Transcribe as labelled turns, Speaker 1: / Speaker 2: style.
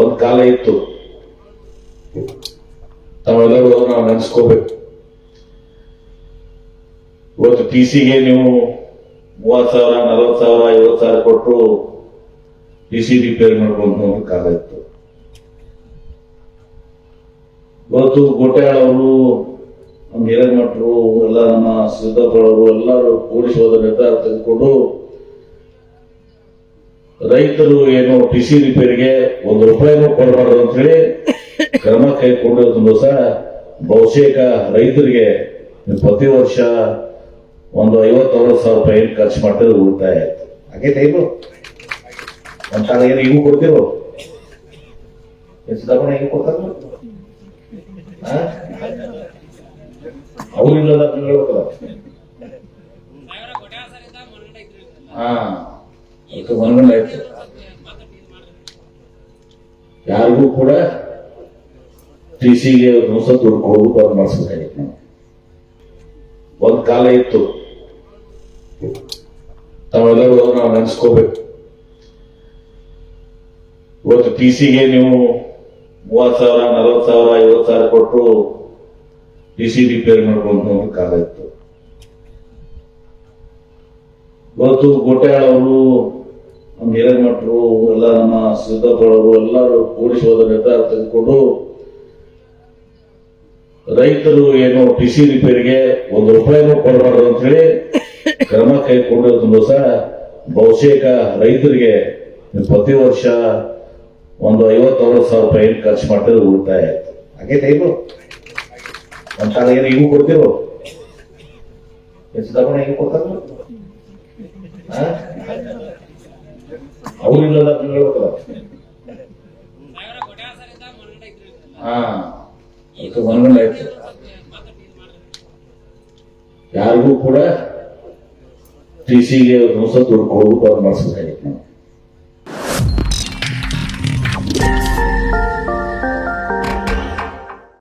Speaker 1: ಒಂದ್ ಕಾಲ ಇತ್ತು. ತಾವೆಲ್ಲರೂ ನಾವು ನೆನೆಸ್ಕೋಬೇಕು. ಇವತ್ತು ಟಿ ಸಿಗೆ ನೀವು ಮೂವತ್ ಸಾವಿರ ನಲವತ್ ಸಾವಿರ ಐವತ್ ಸಾವಿರ ಕೊಟ್ಟು ಟಿ ಸಿ ರಿಪೇರ್ ಮಾಡ್ಕೊಂಡು ಒಂದು ಕಾಲ ಇತ್ತು. ಇವತ್ತು ಗೋಟ್ಯಾಳ್ ಅವರು ನಮ್ಮ ಹಿರೇಮಠರು, ಎಲ್ಲ ನಮ್ಮ ಸಿದ್ದಪ್ಪಳವರು ಎಲ್ಲರೂ ಕೂಡಿಸಿ ಹೋದ ನಿರ್ಧಾರ ತೆಗೆದುಕೊಂಡು ರೈತರು ಏನು ಟಿ ಸಿ ರಿಪೇರಿಗೆ ಒಂದು ರೂಪಾಯಿನೂ ಕೊಡಬಾರ್ದು ಅಂತ ಹೇಳಿ ಕ್ರಮ ಕೈಗೊಂಡಿರೋದನ್ನು ಸಹ ಬಹುತೇಕ ರೈತರಿಗೆ ಪ್ರತಿ ವರ್ಷ ಒಂದು ಐವತ್ತು ಸಾವಿರ ರೂಪಾಯಿ ಏನು ಖರ್ಚು ಮಾಡಿದ್ರೆ ಉಳಿತಾಯ ಆಯ್ತು. ಹಾಗೆ ಟೈಮು. ಕಾಲ ಏನು ಈಗ ಕೊಡ್ತೀರೋ? ಏನ್ ಸಿದ್ದಪ್ಪಣ್ಣ ಈಗ ಕೊಡ್ತಾರ? ಅವ್ರು ಇಲ್ಲದ ಹೇಳ್ಬೇಕಲ್ಲ. ಹಾ ಅದಕ್ಕೆ ಮನಗಂಡ ಆಯ್ತು. ಯಾರಿಗೂ ಕೂಡ ಟಿ ಸಿಗೆ ಹೊಸ ಕೊಡೋದು ಬಂದ್ ಮಾಡಿಸ್ಬೇಕಾಗಿತ್ತು ನಾವು ಒಂದ್ ಕಾಲ ಇತ್ತು. ತಾವೆಲ್ಲರೂ ನಾವು ನೆನೆಸ್ಕೋಬೇಕು. ಇವತ್ತು ಟಿ ಸಿಗೆ ನೀವು ಮೂವತ್ ಸಾವಿರ, ನಲವತ್ತು ಸಾವಿರ, ಐವತ್ತು ಸಾವಿರ ಕೊಟ್ಟು ಟಿ ಸಿ ರಿಪೇರ್ ಮಾಡ್ಕೊಂಡು ಕಾಲ ಇತ್ತು. ಇವತ್ತು ಗೋಟ್ಯಾಳ್ ನಮ್ಮ ಹಿರೇಮಠರು ಎಲ್ಲ ನಮ್ಮ ಸಿದ್ದಪ್ಪಳವರು ಎಲ್ಲರೂ ಕೂಡಿಸಿ ಹೋದ ನಿರ್ಧಾರ ತೆಗೆದುಕೊಂಡು ರೈತರು ಏನು ಟಿ ಸಿ ರಿಪೇರಿಗೆ ಒಂದು ರೂಪಾಯಿನೂ ಕೊಡಬಾರ್ದು ಅಂತ ಹೇಳಿ ಕ್ರಮ ಕೈಗೊಂಡು ಸಹ ಬಹುತೇಕ ರೈತರಿಗೆ ಪ್ರತಿ ವರ್ಷ ಒಂದು ಐವತ್ತು ಸಾವಿರ ರೂಪಾಯಿ ಏನ್ ಖರ್ಚು ಮಾಡಿದ್ರೆ ಉಳಿತಾಯ ಆಯ್ತು ಹಾಗೆ ಕಾಲ ಏನು ಹಿಂಗೂ ಕೊಡ್ತಿರೋ? ಸಿದ್ದಪ್ಪಣ್ಣ ಹಿಂಗೆ ಕೊಡ್ತಾರ ಅವ್ರು ಹೇಳ್ಬೇಕಲ್ಲ ಹಾ. ಅದಕ್ಕೆ ಮನಗಂಡ ಆಯ್ತು ಯಾರಿಗೂ ಕೂಡ ಟಿ ಸಿಗೆ ಹೊಸ ದುಡ್ಡು ಕೊಡೋದು ಮಾಡಿಸ್ಬೇಕಾಗಿತ್ತು ನಾವು